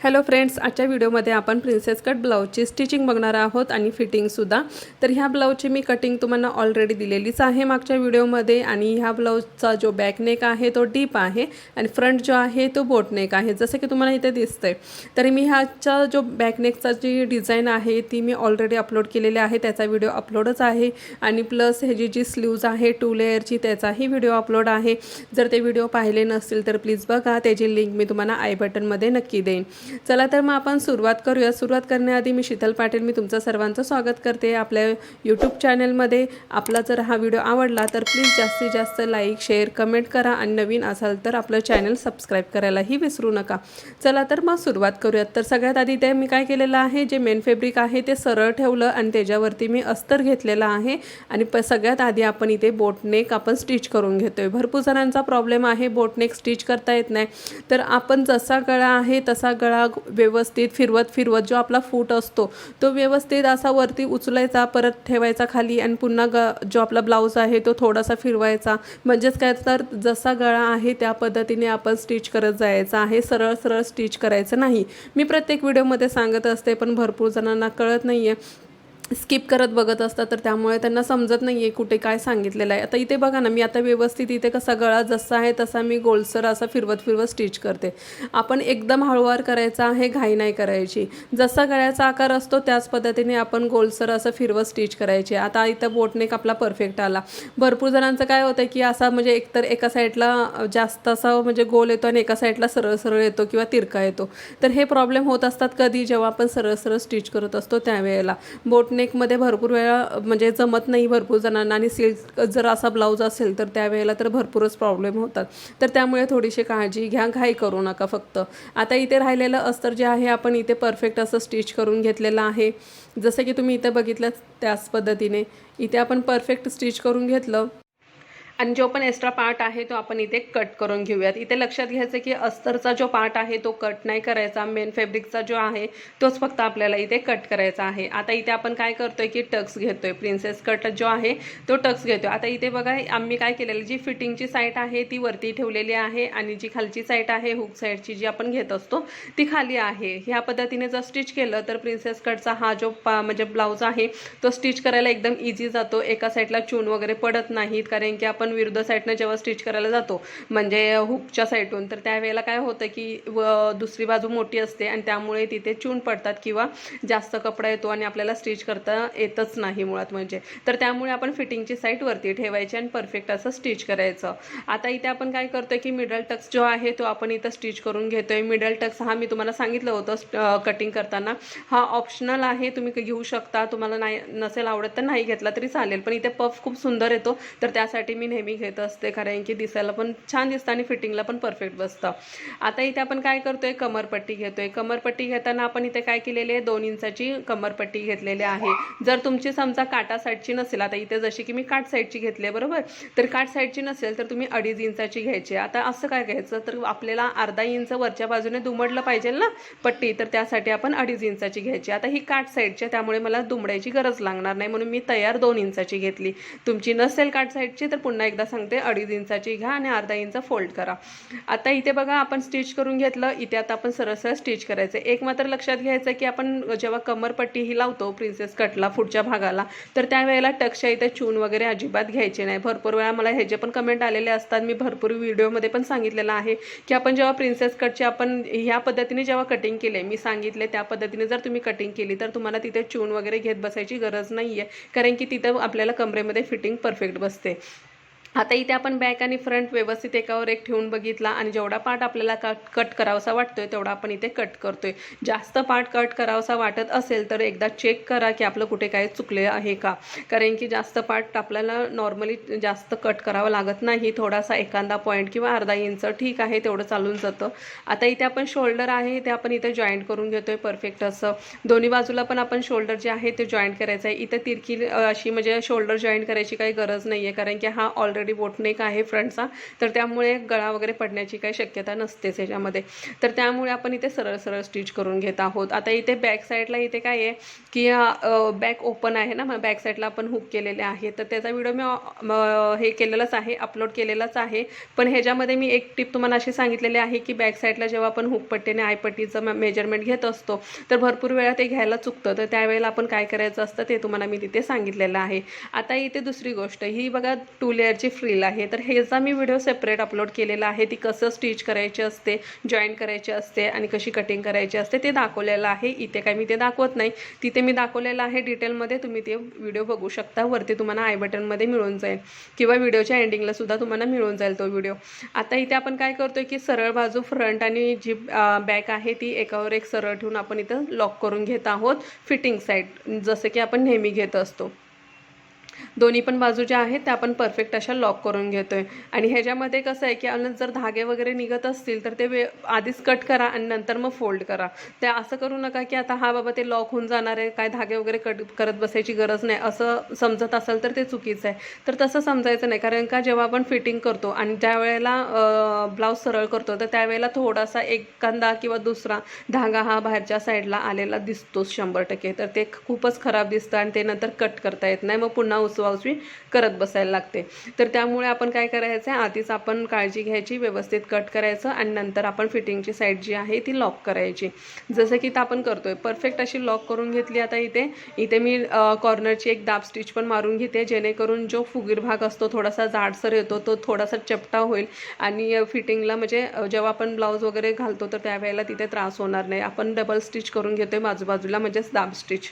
Hello friends आजच्या व्हिडिओमध्ये आपण प्रिन्सेस कट ब्लाऊजची स्टिचिंग बघणार आहोत आणि फिटिंगसुद्धा तर ह्या ब्लाऊजची मी कटिंग तुम्हाला ऑलरेडी दिलेलीच आहे मागच्या व्हिडिओमध्ये आणि ह्या ब्लाऊजचा जो बॅक नेक आहे तो डीप आहे आणि फ्रंट जो आहे तो बोट नेक आहे जसं की तुम्हाला इथे दिसतंय. तरी मी ह्याचा जो बॅक नेकचा जी डिझाईन आहे ती मी ऑलरेडी अपलोड केलेली आहे त्याचा व्हिडिओ अपलोडच आहे आणि प्लस ह्याची जी स्लीव्ज आहे टू लेअरची त्याचाही व्हिडिओ अपलोड आहे. जर ते व्हिडिओ पाहिले नसतील तर प्लीज बघा त्याची लिंक मी तुम्हाला आय बटनमध्ये नक्की देईन. चला तर मग आपण सुरुवात करूया. सुरुवात करण्याआधी मी शीतल पाटील मी तुमचं सर्वांचं स्वागत करते. आपल्या यूट्यूब चॅनलमध्ये आपला जर हा व्हिडिओ आवडला तर प्लीज जास्तीत जास्त लाईक शेअर कमेंट करा आणि नवीन असाल तर आपलं चॅनल सबस्क्राईब करायलाही विसरू नका. चला तर मग सुरुवात करूयात. तर सगळ्यात आधी ते मी काय केलेलं आहे जे मेन फेब्रिक आहे ते सरळ ठेवलं आणि त्याच्यावरती मी अस्तर घेतलेला आहे आणि प सगळ्यात आधी आपण इथे बोटनेक आपण स्टिच करून घेतो आहे भरपूर जणांचा प्रॉब्लेम आहे बोटनेक स्टिच करता येत नाही. तर आपण जसा गळा आहे तसा गळा व्यवस्थित फिरवत फिरवत जो आपला फूट असतो तो व्यवस्थित असा वरती उचलायचा परत ठेवायचा खाली आणि पुन्हा ग जो आपला ब्लाऊज आहे तो थोडासा फिरवायचा. म्हणजेच काय तर जसा गळा आहे त्या पद्धतीने आपण स्टिच करत जायचा आहे. सरळ सरळ स्टिच करायचं नाही. मी प्रत्येक व्हिडिओमध्ये सांगत असते पण भरपूर जणांना कळत नाही आहे स्किप करत बघत असतात तर त्यामुळे त्यांना समजत नाही आहे कुठे काय सांगितलेलं आहे. आता इथे बघा ना मी आता व्यवस्थित इथे कसा गळा जसा आहे तसा मी गोलसर असा फिरवत फिरवत स्टिच करते. आपण एकदम हळूवार करायचा आहे घाई नाही करायची. जसा गळ्याचा आकार असतो त्याच पद्धतीने आपण गोलसर असं फिरवत स्टिच करायचे. आता इथं बोटनेक आपला परफेक्ट आला. भरपूर जणांचं काय होतं की असा म्हणजे एकतर एका साईडला जास्त असा म्हणजे गोल येतो आणि एका साईडला सरळ सरळ येतो किंवा तिरका येतो. तर हे प्रॉब्लेम होत असतात कधी जेव्हा आपण सरळ सरळ स्टिच करत असतो त्यावेळेला. बोटने नेकमध्ये भरपूर वेळा म्हणजे जमत नाही भरपूर जणांना आणि सिल्क जर असा ब्लाऊज असेल तर त्यावेळेला तर भरपूरच प्रॉब्लेम होतात. तर त्यामुळे थोडीशी काळजी घ्या घाई करू नका फक्त. आता इथे राहिलेलं अस्तर जे आहे आपण इथे परफेक्ट असं स्टिच करून घेतलेलं आहे. जसं की तुम्ही इथे बघितलं त्याच पद्धतीने. इथे आपण परफेक्ट स्टिच करून घेतलं. आणि जो पण एक्स्ट्रा पार्ट आहे तो आपण इथे कट करून घेऊयात. इथे लक्षात घ्यायचं की अस्तरचा जो पार्ट आहे तो कट नाही करायचा. मेन फॅब्रिकचा जो आहे तोच फक्त आपल्याला इथे कट करायचा आहे. आता इथे आपण काय करतोय की टक्स घेतोय. प्रिन्सेस कट जो आहे तो टक्स घेतोय. आता इथे बघा आम्ही काय केलेलं जी फिटिंगची साईट आहे ती वरती ठेवलेली आहे आणि जी खालची साईट आहे हुक साईडची जी आपण घेत असतो ती खाली आहे. ह्या पद्धतीने जर स्टिच केलं तर प्रिन्सेस कटचा हा जो पा म्हणजे ब्लाऊज आहे तो स्टिच करायला एकदम इझी जातो. एका साईडला चून वगैरे पडत नाहीत. कारण की आपण आपण विरुद्ध साईडनं जेव्हा स्टिच करायला जातो म्हणजे हुकच्या साईडून तर त्यावेळेला काय होतं की व दुसरी बाजू मोठी असते आणि त्यामुळे तिथे चून पडतात किंवा जास्त कपडा येतो आणि आपल्याला स्टिच करता येतच नाही मुळात म्हणजे. तर त्यामुळे आपण फिटिंगची साईट वरती ठेवायची आणि परफेक्ट असं स्टिच करायचं. आता इथे आपण काय करतोय की मिडल टक्स जो आहे तो आपण इथं स्टिच करून घेतोय. मिडल टक्स हा मी तुम्हाला सांगितलं होतं कटिंग करताना. हा ऑप्शनल आहे तुम्ही घेऊ शकता. तुम्हाला नाही नसेल आवडत तर नाही घेतला तरी चालेल. पण इथे पफ खूप सुंदर येतो. तर त्यासाठी मी नेहमी घेत असते कारण की दिसायला पण छान दिसतं आणि फिटिंगला पण परफेक्ट बसतं. आता इथे आपण काय करतोय? कमरपट्टी घेतोय. कमरपट्टी घेताना आपण इथे काय केलेली आहे? दोन इंचाची कमरपट्टी घेतलेली आहे. जर तुमची समजा काटा साईडची नसेल आता इथे जशी की मी काठ साईडची घेतली आहे बरोबर? तर काठ साईडची नसेल तर तुम्ही अडीच इंचाची घ्यायची आता असं काय घ्यायचं? तर आपल्याला अर्धा इंच वरच्या बाजूने दुमडलं पाहिजे ना पट्टी? तर त्यासाठी आपण अडीच इंचाची घ्यायची. आता ही काठ साईडची आहे, त्यामुळे मला दुमडायची गरज लागणार नाही. म्हणून मी तयार दोन इंचाची घेतली. तुमची नसेल काठ साईडची तर पुन्हा एकदा सांगते अडीच इंचाची घ्या आणि अर्धा इंच फोल्ड करा. आता इथे बघा आपण स्टिच करून घेतलं इथे आता आपण सरळ सरळ स्टिच करायचं एक मात्र लक्षात घ्यायचं की आपण जेव्हा कमरपट्टी ही लावतो प्रिन्सेस कटला पुढच्या भागाला तर त्यावेळेला टक्सच्या इथे चून वगैरे अजिबात घ्यायचे नाही. भरपूर वेळा मला ह्याचे पण कमेंट आलेले असतात मी भरपूर व्हिडिओमध्ये पण सांगितलेलं आहे की आपण जेव्हा प्रिन्सेस कटची आपण ह्या पद्धतीने जेव्हा कटिंग केले मी सांगितले त्या पद्धतीने जर तुम्ही कटिंग केली तर तुम्हाला तिथे चून वगैरे घेत बसायची गरज नाही आहे कारण की तिथं आपल्याला कमरेमध्ये फिटिंग परफेक्ट बसते. आता इथे आपण बॅक आणि फ्रंट व्यवस्थित एकावर एक ठेवून बघितला आणि जेवढा पार्ट आपल्याला कट कट करावासा वाटतोय तेवढा आपण इथे कट करतोय. जास्त पार्ट कट करावासा वाटत असेल तर एकदा चेक करा की आपलं कुठे काय चुकले आहे का. कारण की जास्त पार्ट आपल्याला नॉर्मली जास्त कट करावं लागत नाही थोडासा एखादा पॉईंट किंवा अर्धा इंच ठीक आहे तेवढं चालून जातं. आता इथे आपण शोल्डर आहे ते आपण इथे जॉईंट करून घेतोय परफेक्ट असं. दोन्ही बाजूला पण आपण शोल्डर जे आहे ते जॉईंट करायचं आहे इथं तिरकी अशी म्हणजे शोल्डर जॉईंट करायची काही गरज नाही आहे कारण की हा ऑलरेडी ऑलरेडी बोटनेक आहे फ्रंटचा. तर त्यामुळे गळा वगैरे पडण्याची काही शक्यता नसतेच ह्याच्यामध्ये. तर त्यामुळे आपण इथे सरळ सरळ स्टिच करून घेत आहोत. आता इथे बॅक साईडला इथे काय आहे की बॅक ओपन आहे ना मग बॅक साईडला आपण हुक केलेले आहे. तर त्याचा व्हिडिओ मी हे केलेलाच आहे अपलोड केलेलाच आहे. पण ह्याच्यामध्ये मी एक टिप तुम्हाला अशी सांगितलेली आहे की बॅक साईडला जेव्हा आपण हुकपट्टीने आयपट्टीचं मेजरमेंट घेत असतो तर भरपूर वेळा ते घ्यायला चुकतं. तर त्यावेळेला आपण काय करायचं असतं ते तुम्हाला मी तिथे सांगितलेलं आहे. आता इथे दुसरी गोष्ट ही बघा टू लेअरची फ्रील आहे. तर ह्याचा मी व्हिडिओ सेपरेट अपलोड केलेला आहे. ती कसं स्टिच करायची असते जॉईन करायची असते आणि कशी कटिंग करायची असते ते दाखवलेलं आहे. इथे काय मी ते दाखवत नाही. तिथे मी दाखवलेलं आहे डिटेलमध्ये तुम्ही ते व्हिडिओ बघू शकता. वरती तुम्हाला आय बटनमध्ये मिळून जाईल. किंवा व्हिडिओच्या एंडिंगला सुद्धा तुम्हाला मिळून जाईल तो व्हिडिओ आता इथे आपण काय करतोय की सरळ बाजू फ्रंट आणि जी बॅक आहे ती एकावर एक सरळ ठेवून आपण इथं लॉक करून घेत आहोत. फिटिंग साईड जसं की आपण नेहमी घेत असतो. दोन्ही पण बाजू ज्या आहेत त्या आपण परफेक्ट अशा लॉक करून घेतोय. आणि ह्याच्यामध्ये कसं आहे की अन जर धागे वगैरे निघत असतील तर ते वे आधीच कट करा आणि नंतर मग फोल्ड करा. ते असं करू नका की आता हा बाबा ते लॉक होऊन जाणार आहे काय धागे वगैरे कट करत बसायची गरज नाही. असं समजत असेल तर ते चुकीचं आहे. तर तसं समजायचं नाही कारण का जेव्हा आपण फिटिंग करतो आणि ज्या वेळेला ब्लाऊज सरळ करतो तर त्यावेळेला थोडासा एखादा किंवा दुसरा धागा हा बाहेरच्या साईडला आलेला दिसतोच शंभर टक्के. तर ते खूपच खराब दिसतं आणि ते नंतर कट करता येत नाही. मग पुन्हा उसवा करत बसायला लागते. तर त्यामुळे आपण काय करायचं आहे आधीच आपण काळजी घ्यायची व्यवस्थित कट करायचं आणि नंतर आपण फिटिंगची साईड जी आहे ती लॉक करायची. जसं की इथं आपण करतोय परफेक्ट अशी लॉक करून घेतली आता इथे. इथे मी कॉर्नरची एक दाब स्टिच पण मारून घेते जेणेकरून जो फुगीर भाग असतो थोडासा जाडसर येतो तो थोडासा चपटा होईल आणि फिटिंगला म्हणजे जेव्हा आपण ब्लाऊज वगैरे घालतो तर त्यावेळेला तिथे त्रास होणार नाही. आपण डबल स्टिच करून घेतोय बाजूबाजूला म्हणजेच दाब स्टिच.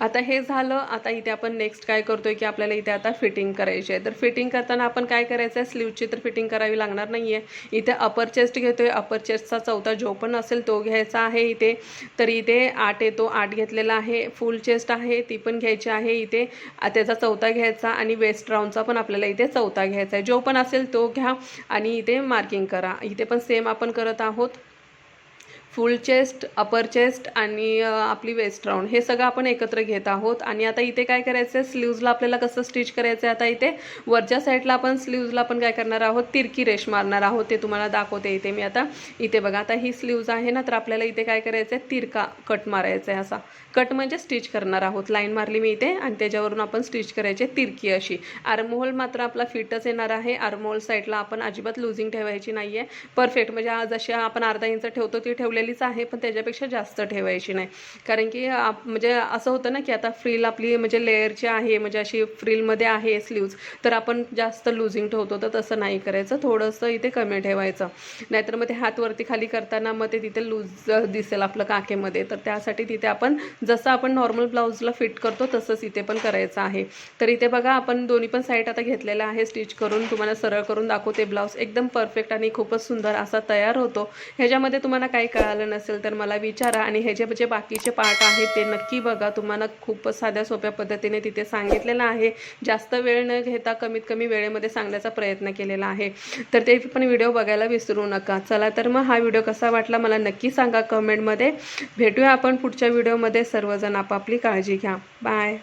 आता हे झालं आता इथे आपण नेक्स्ट काय करतोय की आपल्याला इथे आता फिटिंग करायची आहे. तर फिटिंग करताना आपण काय करायचं आहे स्लीवची तर फिटिंग करावी लागणार नाही आहे इथे अपर चेस्ट घेतोय. अपर चेस्टचा चौथा जो पण असेल तो घ्यायचा आहे इथे. तर इथे आठ येतो आठ घेतलेला आहे. फुल चेस्ट आहे ती पण घ्यायची आहे इथे. त्याचा चौथा घ्यायचा आणि वेस्ट राऊंडचा पण आपल्याला इथे चौथा घ्यायचा आहे. जो पण असेल तो घ्या आणि इथे मार्किंग करा. इथे पण सेम आपण करत आहोत. फुल चेस्ट अपर चेस्ट आणि आपली वेस्ट राऊंड हे सगळं आपण एकत्र घेत आहोत. आणि आता इथे काय करायचं आहे स्लीव्जला आपल्याला कसं स्टिच करायचं आहे आता इथे वरच्या साईडला आपण स्लीव्जला आपण काय करणार आहोत? तिरकी रेश मारणार आहोत. ते तुम्हाला दाखवते इथे मी आता. इथे बघा आता ही स्लीव्ज आहे ना तर आपल्याला इथे काय करायचं आहे तिरका कट मारायचा आहे असा. कट म्हणजे स्टिच करणार आहोत. लाईन मारली मी इथे आणि त्याच्यावरून आपण स्टिच करायचे तिरकी अशी. आर्महोल मात्र आपला फिटच येणार आहे. आर्महोल साईडला आपण अजिबात लुझिंग ठेवायची नाही आहे परफेक्ट म्हणजे आज जशी आपण अर्धा इंच ठेवतो ती ठेवलेलीच आहे पण त्याच्यापेक्षा जास्त ठेवायची नाही. कारण की आप- म्हणजे असं होतं ना की आता फ्रील आपली म्हणजे लेअरची आहे म्हणजे अशी फ्रीलमध्ये आहे स्लीव्ज तर आपण जास्त लुझिंग ठेवतो तर तसं नाही करायचं. थोडंसं इथे कमी ठेवायचं. नाहीतर मग ते हात वरती खाली करताना मग ते तिथे लूज दिसेल आपलं काखेमध्ये. तर त्यासाठी तिथे आपण जसं आपण नॉर्मल ब्लाऊजला फिट करतो तसंच इथे पण करायचं आहे. तर इथे बघा आपण दोन्ही पण साईड आता घेतलेलं आहे स्टिच करून तुम्हाला सरळ करून दाखवते ब्लाऊज एकदम परफेक्ट आणि खूपच सुंदर असा तयार होतो. ह्याच्यामध्ये तुम्हाला काही आलं नसेल तर मला विचारा. आणि हे जे बाकीचे पार्ट आहेत ते नक्की बघा. तुम्हाला खूपच साध्या सोप्या पद्धतीने तिथे सांगितलेलं आहे. जास्त वेळ न घेता कमीत कमी वेळेमध्ये सांगण्याचा प्रयत्न केलेला आहे. तर ते पण व्हिडिओ बघायला विसरू नका. चला तर मग हा व्हिडिओ कसा वाटला मला नक्की सांगा कमेंटमध्ये भेटूया आपण पुढच्या व्हिडिओमध्ये सर्वजण आपापली काळजी घ्या. बाय